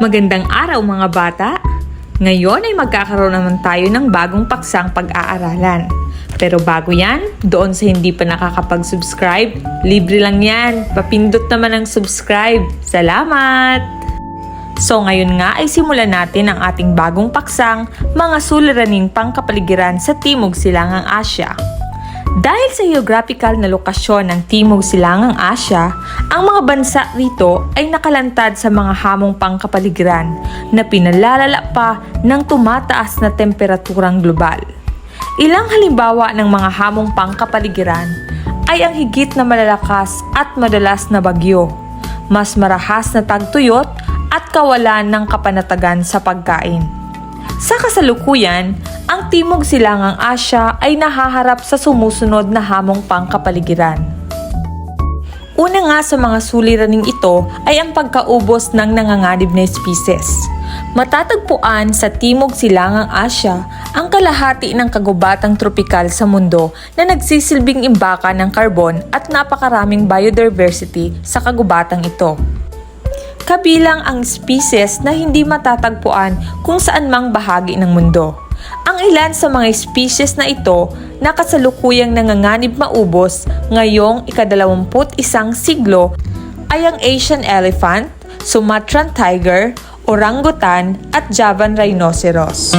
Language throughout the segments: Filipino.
Magandang araw mga bata! Ngayon ay magkakaroon naman tayo ng bagong paksang pag-aaralan. Pero bago yan, doon sa hindi pa nakakapag-subscribe, libre lang yan. Papindot naman ang subscribe. Salamat! So ngayon nga ay simulan natin ang ating bagong paksang mga suliraning pangkapaligiran sa Timog Silangang Asya. Dahil sa geographical na lokasyon ng Timog Silangang Asya, ang mga bansa rito ay nakalantad sa mga hamong pangkapaligiran na pinalalala pa ng tumataas na temperaturang global. Ilang halimbawa ng mga hamong pangkapaligiran ay ang higit na malalakas at madalas na bagyo, mas marahas na tagtuyot at kawalan ng kapanatagan sa pagkain. Sa kasalukuyan, ang Timog Silangang Asya ay nahaharap sa sumusunod na hamong pangkapaligiran. Una nga sa mga suliraning ito ay ang pagkaubos ng nanganganib na species. Matatagpuan sa Timog Silangang Asya ang kalahati ng kagubatang tropikal sa mundo na nagsisilbing imbaka ng karbon at napakaraming biodiversity sa kagubatang ito kabilang ang species na hindi matatagpuan kung saan mang bahagi ng mundo. Ang ilan sa mga species na ito na kasalukuyang nanganganib maubos ngayong ikadalawamput isang siglo ay ang Asian elephant, Sumatran tiger, orangutan at Javan rhinoceros.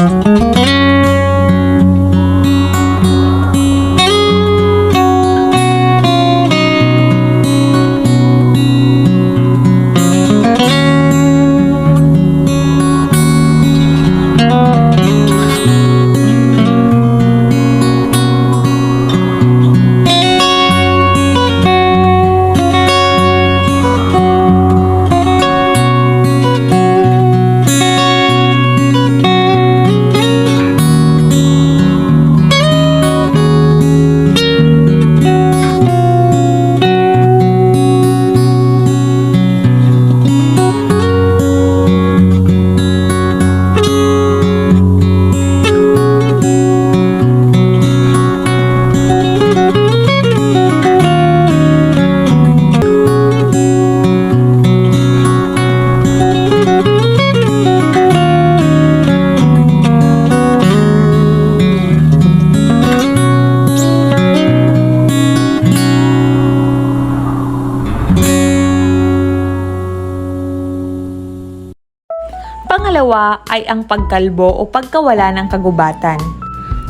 Ay ang pagkalbo o pagkawala ng kagubatan.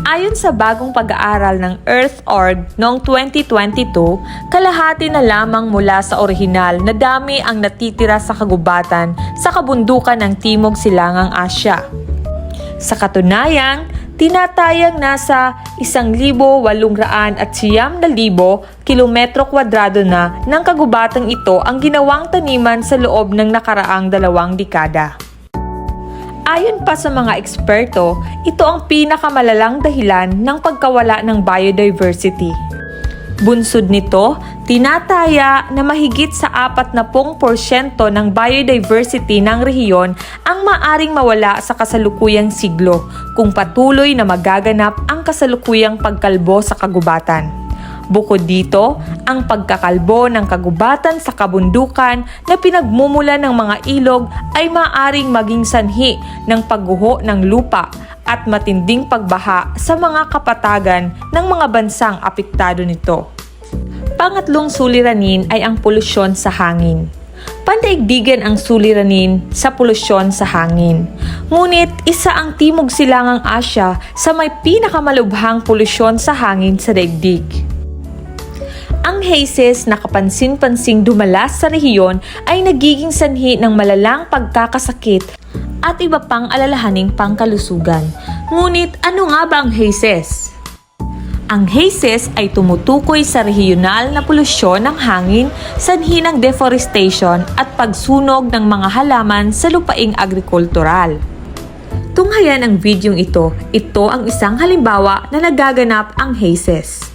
Ayon sa bagong pag-aaral ng EarthOrg noong 2022, kalahati na lamang mula sa orihinal na dami ang natitira sa kagubatan sa kabundukan ng Timog Silangang Asya. Sa katunayan, tinatayang nasa 1,800 at siyam na libo kilometro kwadrado na ng kagubatang ito ang ginawang taniman sa loob ng nakaraang dalawang dekada. Ayon pa sa mga eksperto, ito ang pinakamalalang dahilan ng pagkawala ng biodiversity. Bunsod nito, tinataya na mahigit sa 40% ng biodiversity ng rehiyon ang maaring mawala sa kasalukuyang siglo kung patuloy na magaganap ang kasalukuyang pagkalbo sa kagubatan. Bukod dito, ang pagkakalbo ng kagubatan sa kabundukan na pinagmumula ng mga ilog ay maaring maging sanhi ng pagguho ng lupa at matinding pagbaha sa mga kapatagan ng mga bansang apektado nito. Pangatlong suliranin ay ang polusyon sa hangin. Pandaigdigan ang suliranin sa polusyon sa hangin. Ngunit isa ang Timog Silangang Asya sa may pinakamalubhang polusyon sa hangin sa daigdig. Ang hazes na kapansin-pansing dumalas sa rehiyon ay nagiging sanhi ng malalang pagkakasakit at iba pang alalahaning pangkalusugan. Ngunit ano nga ba ang hazes? Ang hazes ay tumutukoy sa regional na polusyon ng hangin, sanhi ng deforestation at pagsunog ng mga halaman sa lupaing agrikultural. Tunghayan ang videong ito, ito ang isang halimbawa na nagaganap ang hazes.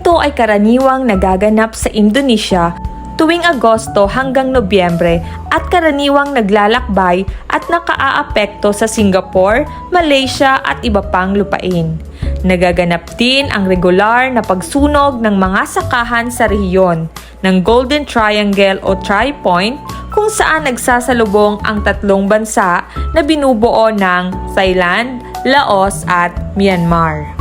Ito ay karaniwang nagaganap sa Indonesia tuwing Agosto hanggang Nobyembre at karaniwang naglalakbay at nakaaapekto sa Singapore, Malaysia at iba pang lupain. Nagaganap din ang regular na pagsunog ng mga sakahan sa rehiyon ng Golden Triangle o Tri-Point kung saan nagsasalubong ang tatlong bansa na binubuo ng Thailand, Laos at Myanmar.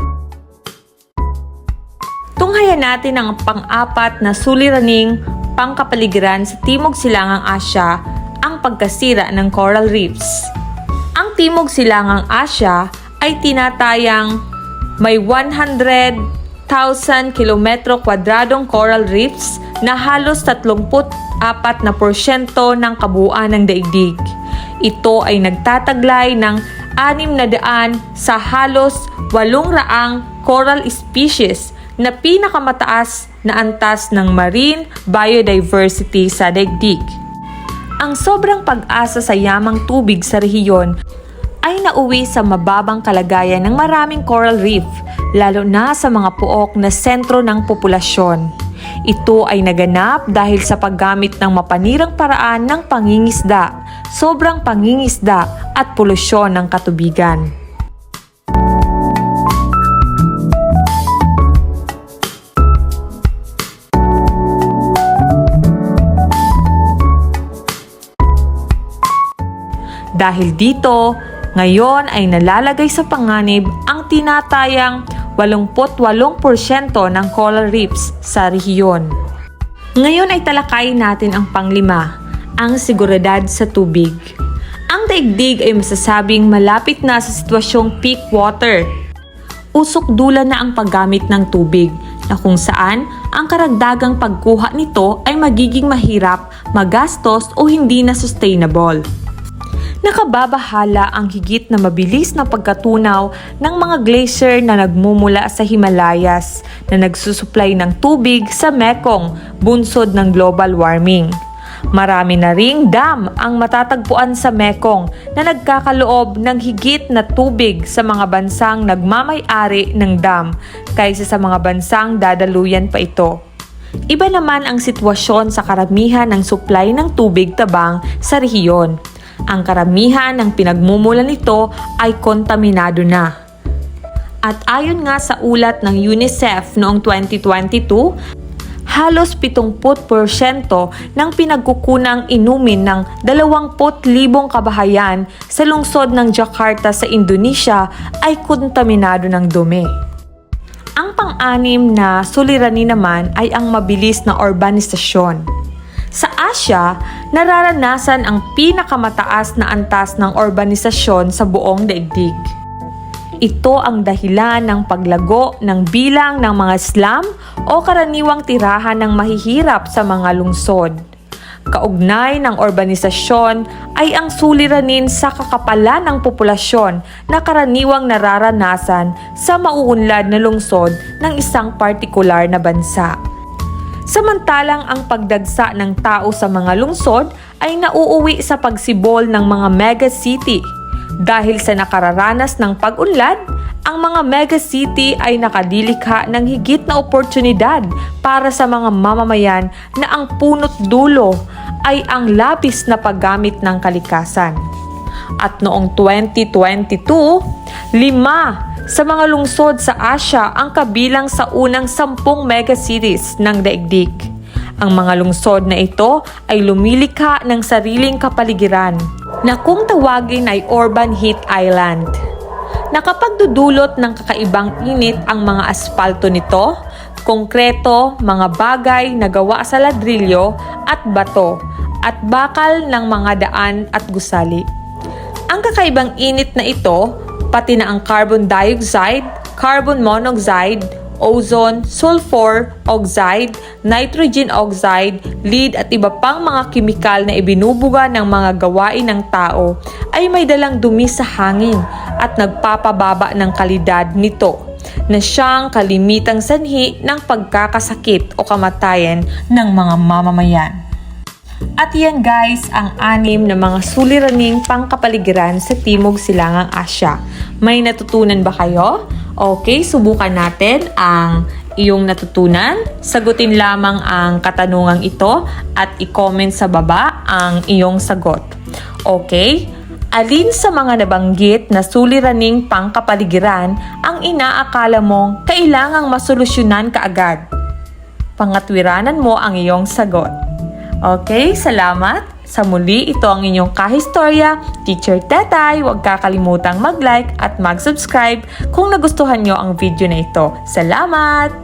Tunghayan natin ang pang-apat na suliraning pangkapaligiran sa Timog Silangang Asya, ang pagkasira ng coral reefs. Ang Timog Silangang Asya ay tinatayang may 100,000 kilometro kwadradong coral reefs na halos 34 na porsyento ng kabuuan ng daigdig. Ito ay nagtataglay ng 600 sa halos 800 coral species na pinakamataas na antas ng marine biodiversity sa daigdig. Ang sobrang pag-asa sa yamang tubig sa rehiyon ay nauwi sa mababang kalagayan ng maraming coral reef, lalo na sa mga puok na sentro ng populasyon. Ito ay naganap dahil sa paggamit ng mapanirang paraan ng pangingisda, sobrang pangingisda at polusyon ng katubigan. Dahil dito, ngayon ay nalalagay sa panganib ang tinatayang 88% ng coral reefs sa rehiyon. Ngayon ay talakayin natin ang panglima, ang seguridad sa tubig. Ang daigdig ay masasabing malapit na sa sitwasyong peak water. Usok dula na ang paggamit ng tubig na kung saan ang karagdagang pagkuha nito ay magiging mahirap, magastos o hindi na sustainable nakababahala ang higit na mabilis na pagkatunaw ng mga glacier na nagmumula sa Himalayas na nagsusuplay ng tubig sa Mekong, bunsod ng global warming. Marami na ring dam ang matatagpuan sa Mekong na nagkakaloob ng higit na tubig sa mga bansang nagmamay-ari ng dam kaysa sa mga bansang dadaluyan pa ito. Iba naman ang sitwasyon sa karamihan ng supply ng tubig tabang sa rehiyon ang karamihan ng pinagmumulan nito ay kontaminado na. At ayon nga sa ulat ng UNICEF noong 2022, halos 70% ng pinagkukunang inumin ng 20,000 kabahayan sa lungsod ng Jakarta sa Indonesia ay kontaminado ng dumi. Ang pang-anim na suliranin naman ay ang mabilis na urbanisasyon. Sa Asya, nararanasan ang pinakamataas na antas ng urbanisasyon sa buong daigdig. Ito ang dahilan ng paglago ng bilang ng mga slum o karaniwang tirahan ng mahihirap sa mga lungsod. Kaugnay ng urbanisasyon ay ang suliranin sa kakapalan ng populasyon na karaniwang nararanasan sa mauunlad na lungsod ng isang partikular na bansa. Samantalang ang pagdagsa ng tao sa mga lungsod ay nauuwi sa pagsibol ng mga mega city. Dahil sa nakararanas ng pag-unlad, ang mga mega city ay nakadilikha ng higit na oportunidad para sa mga mamamayan na ang punot dulo ay ang labis na paggamit ng kalikasan. At noong 2022, lima sa mga lungsod sa Asya ang kabilang sa unang sampung megacities ng daigdig. Ang mga lungsod na ito ay lumilikha ng sariling kapaligiran na kung tawagin ay urban heat island. Nakapagdudulot ng kakaibang init ang mga asfalto nito, konkreto, mga bagay na gawa sa ladrilyo at bato, at bakal ng mga daan at gusali. Ang kakaibang init na ito pati na ang carbon dioxide, carbon monoxide, ozone, sulfur, oxide, nitrogen oxide, lead at iba pang mga kimikal na ibinubuga ng mga gawain ng tao ay may dalang dumi sa hangin at nagpapababa ng kalidad nito na siyang kalimitang sanhi ng pagkakasakit o kamatayan ng mga mamamayan. At yan guys, ang anim na mga suliraning pangkapaligiran sa Timog Silangang Asya. May natutunan ba kayo? Okay, subukan natin ang iyong natutunan. Sagutin lamang ang katanungang ito at i-comment sa baba ang iyong sagot. Okay? Alin sa mga nabanggit na suliraning pangkapaligiran ang inaakala mong kailangang masolusyonan kaagad? Pangatwiranan mo ang iyong sagot. Okay, salamat. Sa muli, ito ang inyong kahistorya, Teacher Tetay. Huwag kakalimutang mag-like at mag-subscribe kung nagustuhan nyo ang video na ito. Salamat!